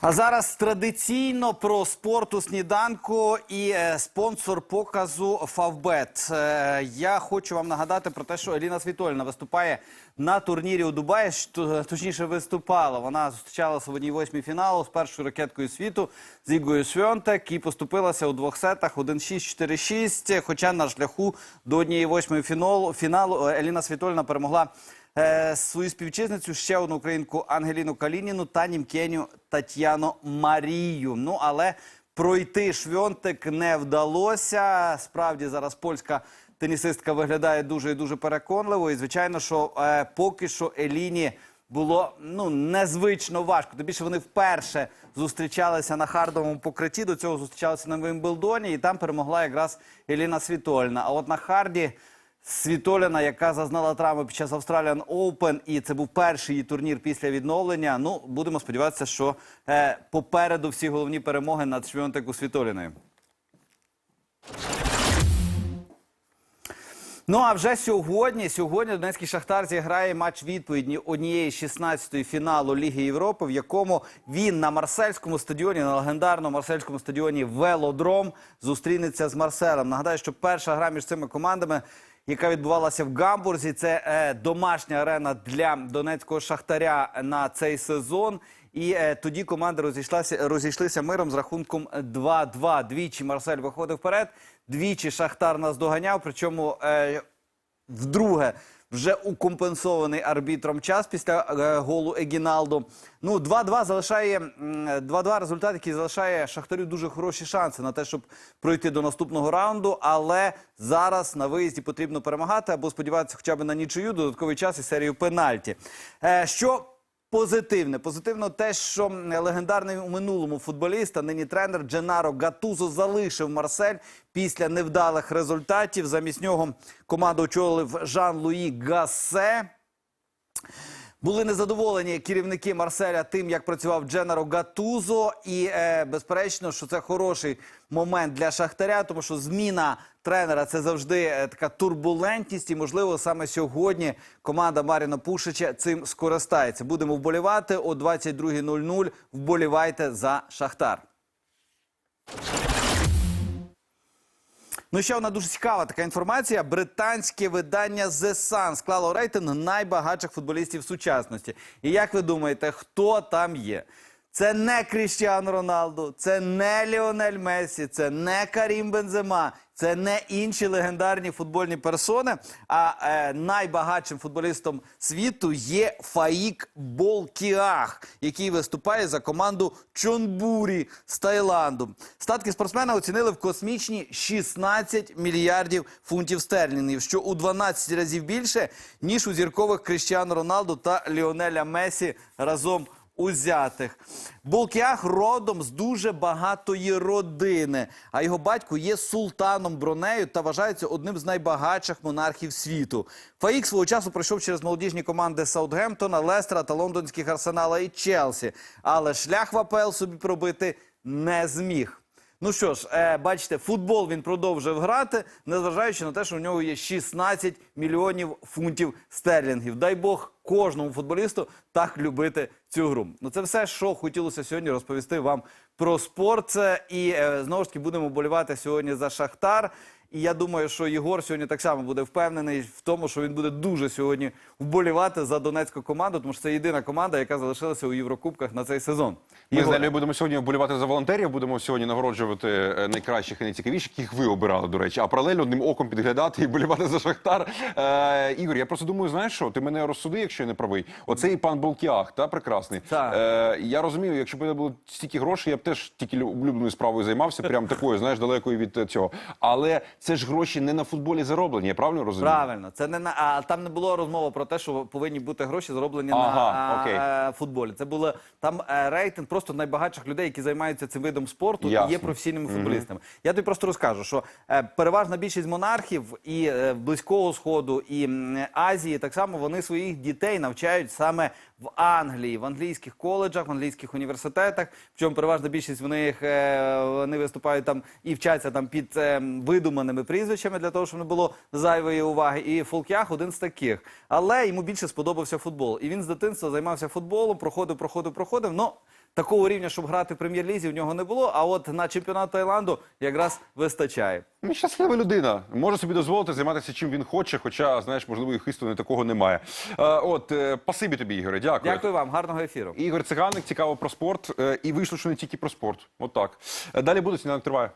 А зараз традиційно про спорт у сніданку і е, спонсор показу Фавбет. Я хочу вам нагадати про те, що Еліна Світольна виступає на турнірі у Дубаї. що, Точніше, виступала. Вона зустрічалася в одній восьмій фіналу з першою ракеткою світу з Ігою Свьонтек і поступилася у двох сетах 1-6, 4-6. Хоча на шляху до однієї восьмої фіналу, Еліна Світольна перемогла свою співвітчизницю, ще одну українку Ангеліну Калініну та німкеню Тетяну Марію. Ну але пройти швьонтик не вдалося. Справді зараз польська тенісистка виглядає дуже і дуже переконливо. І звичайно, що е, поки що Еліні. Було ну незвично важко. Тим більше вони вперше зустрічалися на хардовому покритті. До цього зустрічалися на Вимблдоні, і там перемогла якраз Еліна Світольна. А от на харді Світоліна, яка зазнала травми під час Australian Open, і це був перший її турнір після відновлення. Ну, будемо сподіватися, що е, попереду всі головні перемоги над Швіонтеку Світоліною. Ну а вже сьогодні, сьогодні Донецький Шахтар зіграє матч відповідні однієї 16-ї фіналу Ліги Європи, в якому він на Марсельському стадіоні, на легендарному Марсельському стадіоні Велодром зустрінеться з Марселем. Нагадаю, що перша гра між цими командами, яка відбувалася в Гамбурзі, це е, домашня арена для донецького шахтаря на цей сезон. І е, тоді команди розійшлися, розійшлися миром з рахунком 2-2. Двічі Марсель виходив вперед, двічі Шахтар нас доганяв. Причому е, вдруге вже укомпенсований арбітром час після е, голу Егіналду. Ну, 2-2 залишає м, 2-2 результат, який залишає Шахтарю дуже хороші шанси на те, щоб пройти до наступного раунду. Але зараз на виїзді потрібно перемагати або сподіватися хоча б на нічию, додатковий час і серію пенальті. Е, що Позитивне, позитивно те, що легендарний у минулому футболіст, а нині тренер Дженаро Гатузо залишив Марсель після невдалих результатів. Замість нього команду очолив Жан-Луї Гасе. Були незадоволені керівники Марселя тим, як працював Дженаро Гатузо, і е, безперечно, що це хороший момент для Шахтаря, тому що зміна тренера це завжди е, така турбулентність, і можливо саме сьогодні команда Маріна Пушича цим скористається. Будемо вболівати о 22.00. Вболівайте за Шахтар. Ну, ще одна дуже цікава така інформація. Британське видання The Sun склало рейтинг найбагатших футболістів сучасності. І як ви думаєте, хто там є? Це не Кріштіану Роналду, це не Ліонель Месі, це не Карім Бензема, це не інші легендарні футбольні персони. А е, найбагатшим футболістом світу є Фаїк Болкіах, який виступає за команду Чонбурі з Таїланду. Статки спортсмена оцінили в космічні 16 мільярдів фунтів стерлінгів, що у 12 разів більше ніж у зіркових Кріштіану Роналду та Ліонеля Месі разом узятих. Булкіах родом з дуже багатої родини, а його батько є султаном Бронею та вважається одним з найбагатших монархів світу. Фаїк свого часу пройшов через молодіжні команди Саутгемптона, Лестера та лондонських Арсенала і Челсі. Але шлях в АПЛ собі пробити не зміг. Ну що ж, е, бачите, футбол він продовжив грати, незважаючи на те, що у нього є 16 мільйонів фунтів стерлінгів. Дай Бог кожному футболісту так любити цю гру. Ну це все, що хотілося сьогодні розповісти вам про спорт. І е, знову ж таки будемо болівати сьогодні за Шахтар. І я думаю, що Єгор сьогодні так само буде впевнений в тому, що він буде дуже сьогодні вболівати за донецьку команду, тому що це єдина команда, яка залишилася у Єврокубках на цей сезон. Ми з. Нелею будемо сьогодні вболівати за волонтерів, будемо сьогодні нагороджувати е, найкращих і найцікавіших, яких ви обирали, до речі, а паралельно одним оком підглядати і болівати за Шахтар. Е, Ігор, я просто думаю, знаєш що, ти мене розсуди, якщо я не правий. Оцей пан Болкіах, та прекрасний. Так. Е, я розумію, якщо б було стільки грошей, я б теж тільки лю- улюбленою справою займався, прям такою, знаєш, далекою від е, цього. Але це ж гроші не на футболі зароблені, я правильно розумію? Правильно, це не на а там не було розмови про те, що повинні бути гроші зароблені Ага, на окей. а, е, футболі. Це було там е, рейтинг просто найбагатших людей, які займаються цим видом спорту і є професійними футболістами. Я тобі просто розкажу, що е, переважна більшість монархів і е, близького сходу і Азії так само вони своїх дітей навчають саме в Англії, в англійських коледжах, в англійських університетах. Причому переважна більшість в них е, вони виступають там і вчаться там під е, видуманими прізвищами для того, щоб не було зайвої уваги. І Фолкях один з таких. Але йому більше сподобався футбол. І він з дитинства займався футболом, проходив, проходив, проходив. Ну такого рівня, щоб грати в прем'єр-лізі, в нього не було. А от на чемпіонат Таїланду якраз вистачає. Він щаслива людина. Може собі дозволити займатися чим він хоче, хоча, знаєш, можливо, і хисту не такого немає. Е, от, е, пасибі тобі, Ігоре, дякую. Дякую вам, гарного ефіру. Ігор Циганик, цікаво про спорт. Е, і вийшло, що не тільки про спорт. От так. Е, Далі буде сніданок триває.